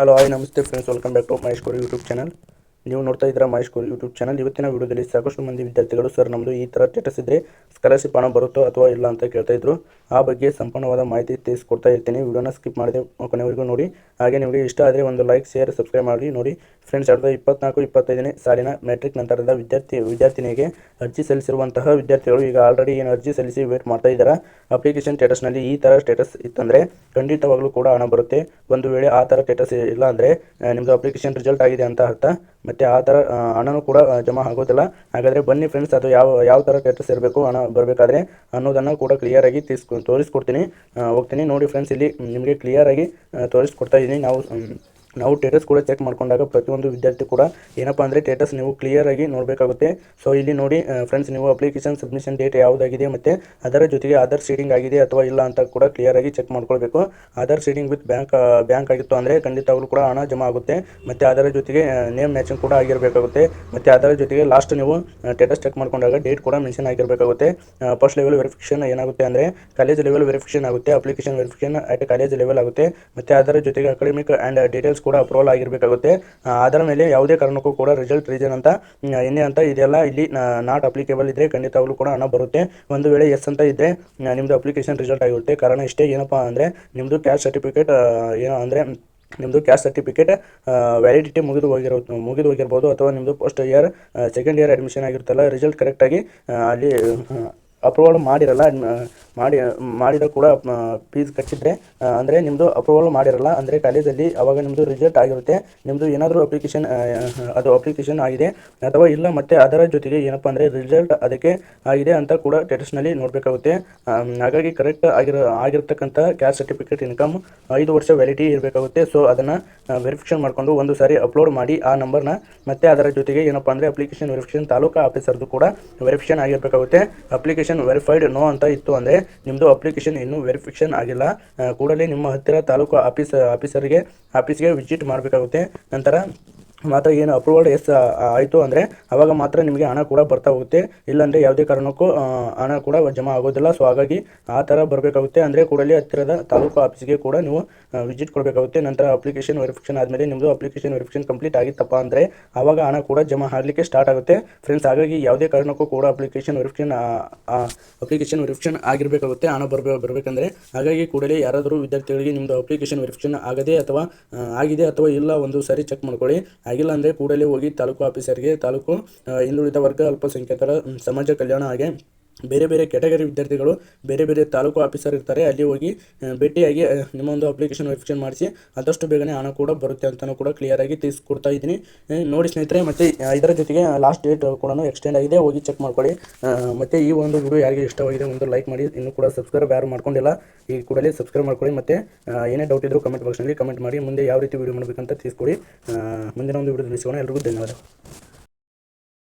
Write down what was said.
Hello hi ನಮಸ್ತೆ friends welcome back to Mahesh Kori YouTube channel ನೀವು ನೋಡ್ತಾ ಇದ್ದೀರಾ ಮಹೇಶ್ ಕೋರ್ ಯೂಟ್ಯೂಬ್ ಚಾನಲ್. ಇವತ್ತಿನ ವಿಡಿಯೋದಲ್ಲಿ ಸಾಕಷ್ಟು ಮಂದಿ ವಿದ್ಯಾರ್ಥಿಗಳು ಸರ್ ನಮ್ಮದು ಈ ಥರ ಸ್ಟೇಟಸ್ ಇದ್ದರೆ ಸ್ಕಾಲರ್ಶಿಪ್ ಹಣ ಬರುತ್ತೋ ಅಥವಾ ಇಲ್ಲ ಅಂತ ಕೇಳ್ತಾ ಇದ್ರು. ಆ ಬಗ್ಗೆ ಸಂಪೂರ್ಣವಾದ ಮಾಹಿತಿ ತಿಳಿಸ್ಕೊಡ್ತಾ ಇರ್ತೀನಿ. ವಿಡಿಯೋನ ಸ್ಕಿಪ್ ಮಾಡದೆ ಕೊನೆವರೆಗೂ ನೋಡಿ. ಹಾಗೆ ನಿಮಗೆ ಇಷ್ಟ ಆದರೆ ಒಂದು ಲೈಕ್ ಶೇರ್ ಸಬ್ಸ್ಕ್ರೈಬ್ ಮಾಡಿ. ನೋಡಿ ಫ್ರೆಂಡ್ಸ್ ಎರಡು ಸಾವಿರದ ಇಪ್ಪತ್ನಾಲ್ಕು, ಇಪ್ಪತ್ತೈದನೇ ಸಾಲಿನ ಮೆಟ್ರಿಕ್ ನಂತರದ ವಿದ್ಯಾರ್ಥಿ, ವಿದ್ಯಾರ್ಥಿನಿಗೆ ಅರ್ಜಿ ಸಲ್ಲಿಸಿರುವಂತಹ ವಿದ್ಯಾರ್ಥಿಗಳು ಈಗ ಆಲ್ರೆಡಿ ಏನು ಅರ್ಜಿ ಸಲ್ಲಿಸಿ ವೇಟ್ ಮಾಡ್ತಾ ಇದ್ದಾರೆ? ಅಪ್ಲಿಕೇಶನ್ ಸ್ಟೇಟಸ್ನಲ್ಲಿ ಈ ಥರ ಸ್ಟೇಟಸ್ ಇತ್ತಂದರೆ ಖಂಡಿತವಾಗಲೂ ಕೂಡ ಹಣ ಬರುತ್ತೆ. ಒಂದು ವೇಳೆ ಆ ಥರ ಸ್ಟೇಟಸ್ ಇಲ್ಲ ಅಂದರೆ ನಿಮ್ಮದು ಅಪ್ಲಿಕೇಶನ್ ರಿಸಲ್ಟ್ ಆಗಿದೆ ಅಂತ ಅರ್ಥ. ಮತ್ತು ಆ ಥರ ಹಣನೂ ಕೂಡ ಜಮಾ ಆಗೋದಿಲ್ಲ. ಹಾಗಾದರೆ ಬನ್ನಿ ಫ್ರೆಂಡ್ಸ್ ಅದು ಯಾವ ಯಾವ ಥರ ಟೆಟ್ರಸ್ ಇರಬೇಕು, ಹಣ ಬರಬೇಕಾದ್ರೆ ಅನ್ನೋದನ್ನು ಕೂಡ ಕ್ಲಿಯರಾಗಿ ತಿಳಿಸ್ಕೊ ತೋರಿಸ್ಕೊಡ್ತೀನಿ. ಹೋಗ್ತೀನಿ. ನೋಡಿ ಫ್ರೆಂಡ್ಸ್ ಇಲ್ಲಿ ನಿಮಗೆ ಕ್ಲಿಯರಾಗಿ ತೋರಿಸ್ಕೊಡ್ತಾ ಇದ್ದೀನಿ. ನಾವು ನಾವು ಟೇಟಸ್ ಕೂಡ ಚೆಕ್ ಮಾಡ್ಕೊಂಡಾಗ ಪ್ರತಿಯೊಂದು ವಿದ್ಯಾರ್ಥಿ ಕೂಡ ಏನಪ್ಪ ಅಂದರೆ ಟೇಟಸ್ ನೀವು ಕ್ಲಿಯರಾಗಿ ನೋಡಬೇಕಾಗುತ್ತೆ. ಸೊ ಇಲ್ಲಿ ನೋಡಿ ಫ್ರೆಂಡ್ಸ್ ನೀವು ಅಪ್ಲಿಕೇಶನ್ ಸಬ್ಮಿಷನ್ ಡೇಟ್ ಯಾವುದಾಗಿದೆ ಮತ್ತು ಅದರ ಜೊತೆಗೆ ಆಧಾರ್ ಸೀಡಿಂಗ್ ಆಗಿದೆ ಅಥವಾ ಇಲ್ಲ ಅಂತ ಕೂಡ ಕ್ಲಿಯರ್ ಆಗಿ ಚೆಕ್ ಮಾಡ್ಕೊಳ್ಬೇಕು. Aadhaar seeding with bank bank ಆಗಿತ್ತು ಅಂದರೆ ಖಂಡಿತವಾಗ್ಲೂ ಕೂಡ ಹಣ ಜಮಾ ಆಗುತ್ತೆ. ಮತ್ತು ಅದರ ಜೊತೆಗೆ ನೇಮ್ ಮ್ಯಾಚಿಂಗ್ ಕೂಡ ಆಗಿರಬೇಕಾಗುತ್ತೆ. ಮತ್ತು ಅದರ ಜೊತೆಗೆ ಲಾಸ್ಟ್ ನೀವು ಟೇಟಸ್ ಚೆಕ್ ಮಾಡ್ಕೊಂಡಾಗ ಡೇಟ್ ಕೂಡ ಮೆನ್ಷನ್ ಆಗಿರಬೇಕಾಗುತ್ತೆ. ಫಸ್ಟ್ ಲೆವೆಲ್ ವೆರಿಫಿಕೇಶನ್ ಏನಾಗುತ್ತೆ ಅಂದರೆ ಕಾಲೇಜ್ ಲೆವೆಲ್ ವೆರಿಫಿಕೇಶನ್ ಆಗುತ್ತೆ application verification at college level ಆಗುತ್ತೆ. ಮತ್ತು ಅದರ ಜೊತೆಗೆ ಅಕಾಡೆಮಿಕ್ ಆ್ಯಂಡ್ ಡೀಟೇಲ್ಸ್ ಕೂಡ ಅಪ್ರೂವಲ್ ಆಗಿರಬೇಕಾಗುತ್ತೆ. ಅದರ ಮೇಲೆ ಯಾವುದೇ ಕಾರಣಕ್ಕೂ ಕೂಡ ರಿಸಲ್ಟ್ ರೀಸನ್ ಅಂತ ಏನೇ ಅಂತ ಇದೆಲ್ಲ ಇಲ್ಲಿ ನಾಟ್ ಅಪ್ಲಿಕೇಬಲ್ ಇದ್ದರೆ ಖಂಡಿತವಾಗ್ಲೂ ಕೂಡ ಹಣ ಬರುತ್ತೆ. ಒಂದು ವೇಳೆ ಎಸ್ ಅಂತ ಇದ್ದರೆ ನಿಮ್ಮದು ಅಪ್ಲಿಕೇಶನ್ ರಿಸಲ್ಟ್ ಆಗಿರುತ್ತೆ. ಕಾರಣ ಇಷ್ಟೇ ಏನಪ್ಪ ಅಂದರೆ ನಿಮ್ಮದು ಕ್ಯಾಸ್ಟ್ ಸರ್ಟಿಫಿಕೇಟ್ ಏನು ಅಂದರೆ ನಿಮ್ಮದು ಕ್ಯಾಸ್ಟ್ ಸರ್ಟಿಫಿಕೇಟ್ ವ್ಯಾಲಿಡಿಟಿ ಮುಗಿದು ಹೋಗಿರೋ, ಮುಗಿದು ಹೋಗಿರ್ಬೋದು. ಅಥವಾ ನಿಮ್ಮದು first year second year admission ಆಗಿರುತ್ತಲ್ಲ result ಕರೆಕ್ಟಾಗಿ ಅಲ್ಲಿ ಅಪ್ರೂವಲ್ ಮಾಡಿರಲ್ಲ ಮಾಡಿ ಮಾಡಿದ ಕೂಡ ಫೀಸ್ ಕಟ್ಟಿದ್ರೆ ಅಂದರೆ ನಿಮ್ಮದು ಅಪ್ರೂವಲ್ ಮಾಡಿರಲ್ಲ, ಅಂದರೆ ಕಾಲೇಜಲ್ಲಿ ಅವಾಗ ನಿಮ್ಮದು ರಿಜೆಕ್ಟ್ ಆಗಿರುತ್ತೆ. ನಿಮ್ಮದು ಏನಾದರೂ ಅಪ್ಲಿಕೇಶನ್ ಅದು ಅಪ್ಲಿಕೇಶನ್ ಆಗಿದೆ, ಅಥವಾ ಇಲ್ಲ ಮತ್ತು ಅದರ ಜೊತೆಗೆ ಏನಪ್ಪ ಅಂದರೆ ರಿಸಲ್ಟ್ ಅದಕ್ಕೆ ಆಗಿದೆ ಅಂತ ಕೂಡ ಟೆಟಸ್ನಲ್ಲಿ ನೋಡಬೇಕಾಗುತ್ತೆ. ಹಾಗಾಗಿ ಕರೆಕ್ಟ್ ಆಗಿರೋ, ಆಗಿರ್ತಕ್ಕಂಥ ಕ್ಯಾಸ್ಟ್ ಸರ್ಟಿಫಿಕೇಟ್ ಇನ್ಕಮ್ ಐದು ವರ್ಷ ವ್ಯಾಲಿಟಿ ಇರಬೇಕಾಗುತ್ತೆ. ಸೊ ಅದನ್ನು ವೆರಿಫಿಕೇಷನ್ ಮಾಡಿಕೊಂಡು ಒಂದು ಸಾರಿ ಅಪ್ಲೋಡ್ ಮಾಡಿ ಆ ನಂಬರ್ನ ಮತ್ತು ಅದರ ಜೊತೆಗೆ ಏನಪ್ಪ ಅಂದರೆ ಅಪ್ಲಿಕೇಶನ್ ವೆರಿಫಿಕೇಷನ್ ತಾಲೂಕು ಆಫೀಸರ್ದು ಕೂಡ ವೆರಿಫಿಕೇಷನ್ ಆಗಿರಬೇಕಾಗುತ್ತೆ. ಅಪ್ಲಿಕೇಶನ್ ವೆರಿಫೈಡ್ ನೋ ಅಂತ ಇತ್ತು ಅಂದರೆ ನಿಮ್ಮದು ಅಪ್ಲಿಕೇಶನ್ ಇನ್ನೂ ವೆರಿಫಿಕೇಶನ್ ಆಗಿಲ್ಲ. ಕೂಡಲೇ ನಿಮ್ಮ ಹತ್ತಿರ ತಾಲೂಕು ಆಫೀಸ್ ಆಫೀಸರ್ಗೆ ಆಫೀಸ್ಗೆ ವಿಸಿಟ್ ಮಾಡಬೇಕಾಗುತ್ತೆ. ನಂತರ ಮಾತ್ರ ಏನು ಅಪ್ರೂವಲ್ ಎಸ್ ಆಯಿತು ಅಂದರೆ ಅವಾಗ ಮಾತ್ರ ನಿಮಗೆ ಹಣ ಕೂಡ ಬರ್ತಾ ಹೋಗುತ್ತೆ. ಇಲ್ಲಾಂದರೆ ಯಾವುದೇ ಕಾರಣಕ್ಕೂ ಹಣ ಕೂಡ ಜಮಾ ಆಗೋದಿಲ್ಲ. ಸೊ ಹಾಗಾಗಿ ಆ ಥರ ಬರಬೇಕಾಗುತ್ತೆ. ಅಂದರೆ ಕೂಡಲೇ ಹತ್ತಿರದ ತಾಲೂಕು ಆಫೀಸ್ಗೆ ಕೂಡ ನೀವು ವಿಸಿಟ್ ಕೊಡಬೇಕಾಗುತ್ತೆ. ನಂತರ ಅಪ್ಲಿಕೇಶನ್ ವೆರಿಫಿಕೇಷನ್ ಆದಮೇಲೆ ನಿಮ್ಮದು ಅಪ್ಲಿಕೇಶನ್ ವೆರಿಫಿಕೇಷನ್ ಕಂಪ್ಲೀಟ್ ಆಗಿತ್ತಪ್ಪ ಅಂದರೆ ಆವಾಗ ಹಣ ಕೂಡ ಜಮಾ ಆಗಲಿಕ್ಕೆ ಸ್ಟಾರ್ಟ್ ಆಗುತ್ತೆ. ಫ್ರೆಂಡ್ಸ್ ಹಾಗಾಗಿ ಯಾವುದೇ ಕಾರಣಕ್ಕೂ ಕೂಡ ಅಪ್ಲಿಕೇಶನ್ ವೆರಿಫಿಕೇಷನ್ ಅಪ್ಲಿಕೇಶನ್ ವೆರಿಫಿಕೇಷನ್ ಆಗಿರಬೇಕಾಗುತ್ತೆ. ಹಣ ಬರಬೇಕು ಬರಬೇಕಂದ್ರೆ ಹಾಗಾಗಿ ಕೂಡಲೇ ಯಾರಾದರೂ ವಿದ್ಯಾರ್ಥಿಗಳಿಗೆ ನಿಮ್ಮದು ಅಪ್ಲಿಕೇಶನ್ ವೆರಿಫಿಕೇಷನ್ ಆಗದೆ ಅಥವಾ ಆಗಿದೆ ಅಥವಾ ಇಲ್ಲ, ಒಂದು ಸಾರಿ ಚೆಕ್ ಮಾಡ್ಕೊಳ್ಳಿ. ಆಗಿಲ್ಲ ಅಂದರೆ ಕೂಡಲೇ ಹೋಗಿ ತಾಲೂಕು ಆಫೀಸರ್ಗೆ ತಾಲೂಕು ಹಿಂದುಳಿದ ವರ್ಗ ಅಲ್ಪಸಂಖ್ಯಾತರ ಸಮಾಜ ಕಲ್ಯಾಣ ಹಾಗೆ ಬೇರೆ ಬೇರೆ ಕ್ಯಾಟಗರಿ ವಿದ್ಯಾರ್ಥಿಗಳು, ಬೇರೆ ಬೇರೆ ತಾಲೂಕು ಆಫೀಸರ್ ಇರ್ತಾರೆ, ಅಲ್ಲಿ ಹೋಗಿ ಭೇಟಿಯಾಗಿ ನಿಮ್ಮ ಒಂದು ಅಪ್ಲಿಕೇಶನ್ ವೆರಿಫಿಕೇಷನ್ ಮಾಡಿಸಿ, ಆದಷ್ಟು ಬೇಗನೆ ಹಣ ಕೂಡ ಬರುತ್ತೆ ಅಂತಲೂ ಕೂಡ ಕ್ಲಿಯರಾಗಿ ತಿಳಿಸ್ಕೊಡ್ತಾ ಇದ್ದೀನಿ. ನೋಡಿ ಸ್ನೇಹಿತರೆ, ಮತ್ತು ಇದರ ಜೊತೆಗೆ ಲಾಸ್ಟ್ ಡೇಟ್ ಕೂಡ ಎಕ್ಸ್ಟೆಂಡ್ ಆಗಿದೆ, ಹೋಗಿ ಚೆಕ್ ಮಾಡ್ಕೊಳ್ಳಿ. ಮತ್ತು ಈ ಒಂದು ವಿಡಿಯೋ ಯಾರಿಗೆ ಇಷ್ಟವಾಗಿದೆ ಒಂದು ಲೈಕ್ ಮಾಡಿ, ಇನ್ನೂ ಕೂಡ ಸಬ್ಸ್ಕ್ರೈಬ್ ಯಾರು ಮಾಡ್ಕೊಂಡಿಲ್ಲ, ಈ ಕೂಡಲೇ ಸಬ್ಸ್ಕ್ರೈಬ್ ಮಾಡ್ಕೊಳ್ಳಿ, ಮತ್ತು ಏನೇ ಡೌಟ್ ಇದ್ದರೂ ಕಮೆಂಟ್ ಬಾಕ್ಸ್ನಲ್ಲಿ ಕಮೆಂಟ್ ಮಾಡಿ, ಮುಂದೆ ಯಾವ ರೀತಿ ವಿಡಿಯೋ ಮಾಡಬೇಕಂತ ತಿಳಿಸ್ಕೊಡಿ. ಮುಂದಿನ ಒಂದು ವಿಡಿಯೋ ತಿಳಿಸೋಣ ಎಲ್ರಿಗೂ ಧನ್ಯವಾದ.